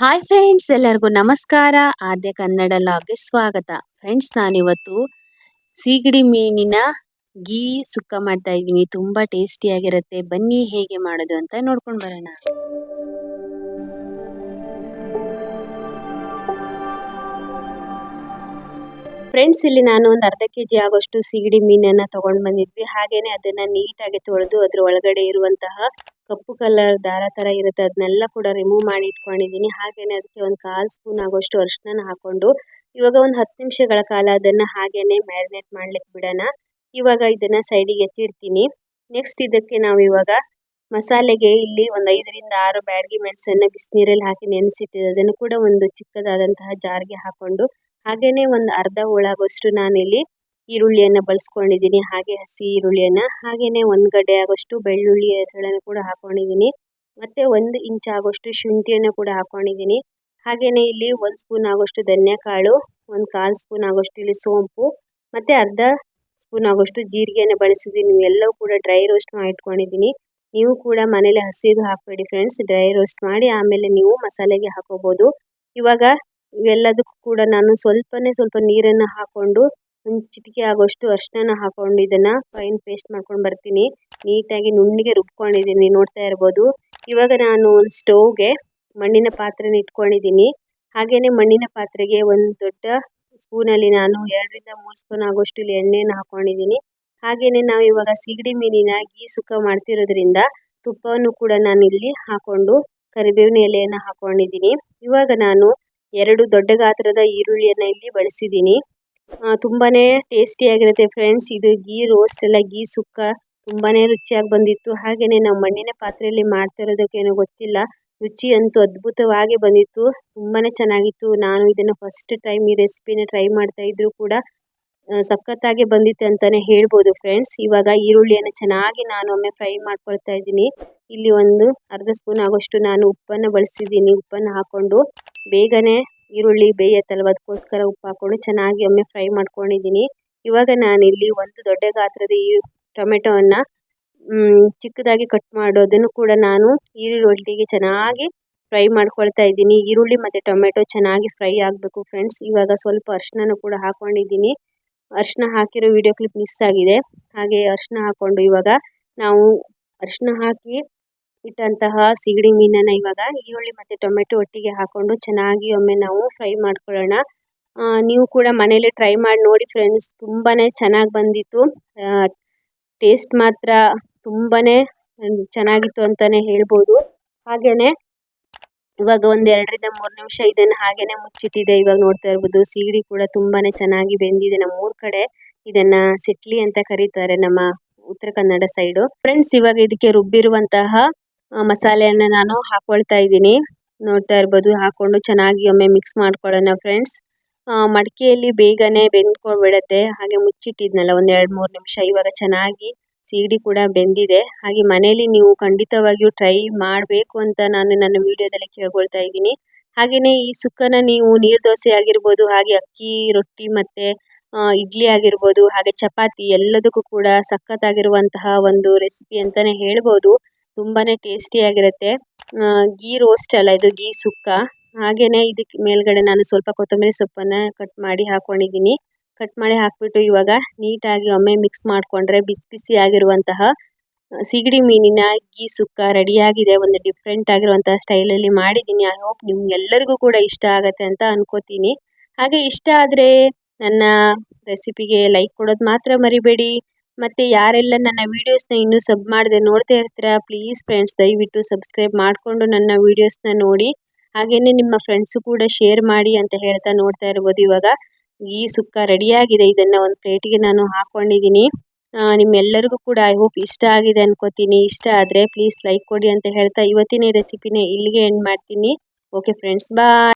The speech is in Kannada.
ಹಾಯ್ ಫ್ರೆಂಡ್ಸ್ ಎಲ್ಲರಿಗೂ ನಮಸ್ಕಾರ. ಆದ್ಯ ಕನ್ನಡ ಲಾಗ್ಗೆ ಸ್ವಾಗತ. ಫ್ರೆಂಡ್ಸ್ ನಾನಿವತ್ತು ಸೀಗಡಿ ಮೀನಿನ ಗೀ ಸುಕ್ಕ ಮಾಡ್ತಾ ಇದ್ದೀನಿ. ತುಂಬಾ ಟೇಸ್ಟಿಯಾಗಿರುತ್ತೆ ಬನ್ನಿ ಹೇಗೆ ಮಾಡೋದು ಅಂತ ನೋಡ್ಕೊಂಡು ಬರೋಣ. ಫ್ರೆಂಡ್ಸ್ ಇಲ್ಲಿ ನಾನು ಒಂದು ಅರ್ಧ ಕೆ ಜಿ ಆಗೋಷ್ಟು ಸಿಗಡಿ ಮೀನನ್ನ ತಗೊಂಡು ಬಂದಿದ್ವಿ. ಹಾಗೇನೆ ಅದನ್ನ ನೀಟಾಗಿ ತೊಳೆದು ಅದ್ರ ಒಳಗಡೆ ಇರುವಂತಹ ಕಪ್ಪು ಕಲರ್ ದಾರ ತರ ಇರುತ್ತೆ. ಅದನ್ನೆಲ್ಲ ಕೂಡ ರಿಮೂವ್ ಮಾಡಿ ಇಟ್ಕೊಂಡಿದ್ದೀನಿ ಹಾಗೇನೆ ಅದಕ್ಕೆ ಒಂದು ಕಾಲು ಸ್ಪೂನ್ ಆಗೋಷ್ಟು ಅರಿಶಿನ ಹಾಕೊಂಡು ಇವಾಗ ಒಂದು ಹತ್ತು ನಿಮಿಷಗಳ ಕಾಲ ಅದನ್ನ ಹಾಗೇನೆ ಮ್ಯಾರಿನೇಟ್ ಮಾಡ್ಲಿಕ್ಕೆ ಬಿಡೋಣ. ಇವಾಗ ಇದನ್ನ ಸೈಡಿಗೆ ಎತ್ತಿರ್ತೀನಿ ನೆಕ್ಸ್ಟ್ ಇದಕ್ಕೆ ನಾವು ಇವಾಗ ಮಸಾಲೆಗೆ ಇಲ್ಲಿ ಒಂದು ಐದರಿಂದ ಆರು ಬ್ಯಾಡಗಿ ಮೆಣಸನ್ನ ಬಿಸಿನೀರಲ್ಲಿ ಹಾಕಿ ನೆನೆಸಿಟ್ಟಿದೆ ಅದನ್ನು ಕೂಡ ಒಂದು ಚಿಕ್ಕದಾದಂತಹ ಜಾರ್ಗೆ ಹಾಕೊಂಡು ಹಾಗೇನೆ ಒಂದು ಅರ್ಧ ಹೋಳಾಗೋಷ್ಟು ನಾನಿಲ್ಲಿ ಈರುಳ್ಳಿಯನ್ನು ಬಳಸ್ಕೊಂಡಿದ್ದೀನಿ. ಹಾಗೆ ಹಸಿ ಈರುಳ್ಳಿಯನ್ನು, ಹಾಗೇನೆ ಒಂದು ಗಡ್ಡೆ ಆಗೋಷ್ಟು ಬೆಳ್ಳುಳ್ಳಿ ಹೆಸಳನ್ನು ಕೂಡ ಹಾಕೊಂಡಿದ್ದೀನಿ. ಮತ್ತೆ ಒಂದು ಇಂಚ್ ಆಗೋಷ್ಟು ಶುಂಠಿಯನ್ನು ಕೂಡ ಹಾಕೊಂಡಿದ್ದೀನಿ. ಹಾಗೇನೆ ಇಲ್ಲಿ ಒಂದು ಸ್ಪೂನ್ ಆಗೋಷ್ಟು ಧನ್ಯಕಾಳು, ಒಂದು ಕಾಲ್ ಸ್ಪೂನ್ ಆಗೋಷ್ಟು ಇಲ್ಲಿ ಸೋಂಪು, ಮತ್ತೆ ಅರ್ಧ ಸ್ಪೂನ್ ಆಗೋಷ್ಟು ಜೀರಿಗೆಯನ್ನು ಬಳಸಿದ್ದೀನಿ. ಎಲ್ಲವೂ ಕೂಡ ಡ್ರೈ ರೋಸ್ಟ್ ಮಾಡಿ ಇಟ್ಕೊಂಡಿದ್ದೀನಿ ನೀವು ಕೂಡ ಮನೇಲಿ ಹಸಿದು ಹಾಕಬೇಡಿ ಫ್ರೆಂಡ್ಸ್, ಡ್ರೈ ರೋಸ್ಟ್ ಮಾಡಿ ಆಮೇಲೆ ನೀವು ಮಸಾಲೆಗೆ ಹಾಕೋಬಹುದು ಇವಾಗ ಇವೆಲ್ಲದಕ್ಕೂ ಕೂಡ ನಾನು ಸ್ವಲ್ಪನೇ ಸ್ವಲ್ಪ ನೀರನ್ನು ಹಾಕೊಂಡು ಒಂದು ಚಿಟಿಕೆ ಆಗೋಷ್ಟು ಅರಿಶಿನ ಹಾಕೊಂಡು ಇದನ್ನ ಫೈನ್ ಪೇಸ್ಟ್ ಮಾಡ್ಕೊಂಡು ಬರ್ತೀನಿ. ನೀಟಾಗಿ ನುಣ್ಣಗೆ ರುಬ್ಕೊಂಡಿದ್ದೀನಿ, ನೋಡ್ತಾ ಇರ್ಬೋದು. ಇವಾಗ ನಾನು ಒಂದು ಸ್ಟೌವ್ಗೆ ಮಣ್ಣಿನ ಪಾತ್ರೆನ ಇಟ್ಕೊಂಡಿದ್ದೀನಿ. ಹಾಗೇನೆ ಮಣ್ಣಿನ ಪಾತ್ರೆಗೆ ಒಂದು ದೊಡ್ಡ ಸ್ಪೂನಲ್ಲಿ ನಾನು ಎರಡರಿಂದ ಮೂರು ಸ್ಪೂನ್ ಆಗೋಷ್ಟು ಇಲ್ಲಿ ಎಣ್ಣೆನ ಹಾಕೊಂಡಿದ್ದೀನಿ. ಹಾಗೇನೆ ನಾವು ಇವಾಗ ಸಿಗಡಿ ಮೀನಿನ ಗೀ ಸುಕ್ಕ ಮಾಡ್ತಿರೋದ್ರಿಂದ ತುಪ್ಪವನ್ನು ಕೂಡ ನಾನು ಇಲ್ಲಿ ಹಾಕೊಂಡು ಕರಿಬೇವಿನ ಎಲೆಯನ್ನು ಹಾಕೊಂಡಿದ್ದೀನಿ. ಇವಾಗ ನಾನು ಎರಡು ದೊಡ್ಡ ಗಾತ್ರದ ಈರುಳ್ಳಿಯನ್ನು ಇಲ್ಲಿ ಬಳಸಿದ್ದೀನಿ. ತುಂಬಾನೇ ಟೇಸ್ಟಿಯಾಗಿರುತ್ತೆ ಫ್ರೆಂಡ್ಸ್ ಇದು ಗೀ ರೋಸ್ಟ್ ಅಲ್ಲ ಗೀ ಸುಕ್ಕ. ತುಂಬಾನೇ ರುಚಿಯಾಗಿ ಬಂದಿತ್ತು. ಹಾಗೇನೆ ನಾವು ಮಣ್ಣಿನ ಪಾತ್ರೆಯಲ್ಲಿ ಮಾಡ್ತಾ ಇರೋದಕ್ಕೇನೋ ಗೊತ್ತಿಲ್ಲ. ರುಚಿ ಅಂತೂ ಅದ್ಭುತವಾಗಿ ಬಂದಿತ್ತು. ತುಂಬಾನೇ ಚೆನ್ನಾಗಿತ್ತು. ನಾನು ಇದನ್ನು ಫಸ್ಟ್ ಟೈಮ್ ಈ ರೆಸಿಪಿನ ಟ್ರೈ ಮಾಡ್ತಾ ಇದ್ರು ಕೂಡ ಸಖತ್ತಾಗಿ ಬಂದಿತ್ತು ಅಂತಾನೆ ಹೇಳ್ಬೋದು ಫ್ರೆಂಡ್ಸ್ ಇವಾಗ ಈರುಳ್ಳಿಯನ್ನು ಚೆನ್ನಾಗಿ ನಾನು ಒಮ್ಮೆ ಫ್ರೈ ಮಾಡ್ಕೊಳ್ತಾ ಇದ್ದೀನಿ. ಇಲ್ಲಿ ಒಂದು ಅರ್ಧ ಸ್ಪೂನ್ ಆಗೋಷ್ಟು ನಾನು ಉಪ್ಪನ್ನು ಬಳಸಿದ್ದೀನಿ. ಉಪ್ಪನ್ನು ಹಾಕೊಂಡು ಬೇಗನೆ ಈರುಳ್ಳಿ ಬೇಯತ್ತಲ್ವ ಅದಕ್ಕೋಸ್ಕರ ಉಪ್ಪು ಹಾಕೊಂಡು ಚೆನ್ನಾಗಿ ಒಮ್ಮೆ ಫ್ರೈ ಮಾಡ್ಕೊಂಡಿದ್ದೀನಿ. ಇವಾಗ ನಾನಿಲ್ಲಿ ಒಂದು ದೊಡ್ಡ ಗಾತ್ರದ ಈ ಟೊಮೆಟೊವನ್ನು ಚಿಕ್ಕದಾಗಿ ಕಟ್ ಮಾಡೋದನ್ನು ಕೂಡ ನಾನು ಈರುಳ್ಳಿಗೆ ಚೆನ್ನಾಗಿ ಫ್ರೈ ಮಾಡ್ಕೊಳ್ತಾ ಇದ್ದೀನಿ. ಈರುಳ್ಳಿ ಮತ್ತು ಟೊಮೆಟೊ ಚೆನ್ನಾಗಿ ಫ್ರೈ ಆಗಬೇಕು ಫ್ರೆಂಡ್ಸ್. ಇವಾಗ ಸ್ವಲ್ಪ ಅರಿಶಿನ ಕೂಡ ಹಾಕೊಂಡಿದ್ದೀನಿ. ಅರಿಶಿನ ಹಾಕಿರೋ ವಿಡಿಯೋ ಕ್ಲಿಪ್ ಮಿಸ್ ಆಗಿದೆ. ಹಾಗೆ ಅರಿಶಿನ ಹಾಕ್ಕೊಂಡು ಇವಾಗ ನಾವು ಅರಿಶಿನ ಹಾಕಿ ಇಟ್ಟಂತಹ ಸಿಗಡಿ ಮೀನನ್ನ ಇವಾಗ ಈರುಳ್ಳಿ ಮತ್ತು ಟೊಮೆಟೊ ಒಟ್ಟಿಗೆ ಹಾಕ್ಕೊಂಡು ಚೆನ್ನಾಗಿ ಒಮ್ಮೆ ನಾವು ಫ್ರೈ ಮಾಡ್ಕೊಳ್ಳೋಣ. ನೀವು ಕೂಡ ಮನೇಲಿ ಟ್ರೈ ಮಾಡಿ ನೋಡಿ ಫ್ರೆಂಡ್ಸ್ ತುಂಬಾ ಚೆನ್ನಾಗಿ ಬಂದಿತ್ತು. ಟೇಸ್ಟ್ ಮಾತ್ರ ತುಂಬಾ ಚೆನ್ನಾಗಿತ್ತು ಅಂತಲೇ ಹೇಳ್ಬೋದು. ಹಾಗೆಯೇ ಇವಾಗ ಒಂದು ಎರಡರಿಂದ ಮೂರು ನಿಮಿಷ ಇದನ್ನು ಹಾಗೇನೆ ಮುಚ್ಚಿಟ್ಟಿದೆ ಇವಾಗ ನೋಡ್ತಾ ಇರ್ಬೋದು. ಸೀಗಡಿ ಕೂಡ ತುಂಬಾ ಚೆನ್ನಾಗಿ ಬೆಂದಿದೆ ನಮ್ಮ ಊರ ಕಡೆ. ಇದನ್ನ ಸಿಟ್ಲಿ ಅಂತ ಕರೀತಾರೆ ನಮ್ಮ ಉತ್ತರ ಕನ್ನಡ ಸೈಡು. ಫ್ರೆಂಡ್ಸ್, ಇವಾಗ ಇದಕ್ಕೆ ರುಬ್ಬಿರುವಂತಹ ಮಸಾಲೆಯನ್ನು ನಾನು ಹಾಕೊಳ್ತಾ ಇದ್ದೀನಿ. ನೋಡ್ತಾ ಇರ್ಬೋದು, ಹಾಕೊಂಡು ಚೆನ್ನಾಗಿ ಒಮ್ಮೆ ಮಿಕ್ಸ್ ಮಾಡ್ಕೊಳ್ಳೋಣ ಫ್ರೆಂಡ್ಸ್ ಮಡಿಕೆಯಲ್ಲಿ ಬೇಗನೆ ಬೆಂದ್ಕೊಂಡ್ಬಿಡತ್ತೆ. ಹಾಗೆ ಮುಚ್ಚಿಟ್ಟಿದ್ನಲ್ಲ, ಒಂದು ಎರಡು ಮೂರು ನಿಮಿಷ. ಇವಾಗ ಚೆನ್ನಾಗಿ ಸೀಡಿ ಕೂಡ ಬೆಂದಿದೆ. ಹಾಗೆ ಮನೆಯಲ್ಲಿ ನೀವು ಖಂಡಿತವಾಗಿಯೂ ಟ್ರೈ ಮಾಡಬೇಕು ಅಂತ ನಾನು ನನ್ನ ವಿಡಿಯೋದಲ್ಲಿ ಕೇಳ್ಕೊಳ್ತಾ ಇದ್ದೀನಿ. ಹಾಗೆಯೇ ಈ ಸುಕ್ಕನ ನೀವು ನೀರು ದೋಸೆ ಆಗಿರ್ಬೋದು, ಹಾಗೆ ಅಕ್ಕಿ, ರೊಟ್ಟಿ ಮತ್ತು ಇಡ್ಲಿ ಆಗಿರ್ಬೋದು, ಹಾಗೆ ಚಪಾತಿ ಎಲ್ಲದಕ್ಕೂ ಕೂಡ ಸಖತ್ತಾಗಿರುವಂತಹ ಒಂದು ರೆಸಿಪಿ ಅಂತಲೇ ಹೇಳ್ಬೋದು. ತುಂಬಾ ಟೇಸ್ಟಿಯಾಗಿರುತ್ತೆ ಗೀ ರೋಸ್ಟ್ ಅಲ್ಲ ಇದು ಗೀ ಸುಕ್ಕ. ಹಾಗೆಯೇ ಇದಕ್ಕೆ ಮೇಲ್ಗಡೆ ನಾನು ಸ್ವಲ್ಪ ಕೊತ್ತಂಬರಿ ಸೊಪ್ಪನ್ನು ಕಟ್ ಮಾಡಿ ಹಾಕ್ಕೊಂಡಿದ್ದೀನಿ ಕಟ್ ಮಾಡಿ ಹಾಕ್ಬಿಟ್ಟು ಇವಾಗ ನೀಟಾಗಿ ಒಮ್ಮೆ ಮಿಕ್ಸ್ ಮಾಡಿಕೊಂಡ್ರೆ ಬಿಸಿ ಬಿಸಿ ಆಗಿರುವಂತಹ ಸಿಗಡಿ ಮೀನಿನ ಗೀ ಸುಕ್ಕ ರೆಡಿಯಾಗಿದೆ ಒಂದು ಡಿಫ್ರೆಂಟ್ ಆಗಿರುವಂತಹ ಸ್ಟೈಲಲ್ಲಿ ಮಾಡಿದ್ದೀನಿ. ಐ ಹೋಪ್ ನಿಮ್ಗೆಲ್ಲರಿಗೂ ಕೂಡ ಇಷ್ಟ ಆಗುತ್ತೆ ಅಂತ ಅನ್ಕೋತೀನಿ. ಹಾಗೆ ಇಷ್ಟ ಆದರೆ ನನ್ನ ರೆಸಿಪಿಗೆ ಲೈಕ್ ಕೊಡೋದು ಮಾತ್ರ ಮರಿಬೇಡಿ. ಮತ್ತು ಯಾರೆಲ್ಲ ನನ್ನ ವೀಡಿಯೋಸ್ನ ಇನ್ನೂ ಸಬ್ ಮಾಡದೆ ನೋಡ್ತಾ ಇರ್ತೀರಾ ಪ್ಲೀಸ್ ಫ್ರೆಂಡ್ಸ್ ದಯವಿಟ್ಟು ಸಬ್ಸ್ಕ್ರೈಬ್ ಮಾಡಿಕೊಂಡು ನನ್ನ ವೀಡಿಯೋಸ್ನ ನೋಡಿ. ಹಾಗೆಯೇ ನಿಮ್ಮ ಫ್ರೆಂಡ್ಸು ಕೂಡ ಶೇರ್ ಮಾಡಿ ಅಂತ ಹೇಳ್ತಾ ನೋಡ್ತಾ ಇರ್ಬೋದು ಇವಾಗ. ಈ ಸುಕ್ಕ ರೆಡಿಯಾಗಿದೆ ಇದನ್ನು ಒಂದು ಪ್ಲೇಟಿಗೆ ನಾನು ಹಾಕ್ಕೊಂಡಿದ್ದೀನಿ ನಿಮ್ಮೆಲ್ಲರಿಗೂ ಕೂಡ ಐ ಹೋಪ್ ಇಷ್ಟ ಆಗಿದೆ ಅನ್ಕೋತೀನಿ. ಇಷ್ಟ ಆದರೆ ಪ್ಲೀಸ್ ಲೈಕ್ ಕೊಡಿ ಅಂತ ಹೇಳ್ತಾ ಇವತ್ತಿನ ರೆಸಿಪಿನೇ ಇಲ್ಲಿಗೆ ಎಂಡ್ ಮಾಡ್ತೀನಿ. Okay friends bye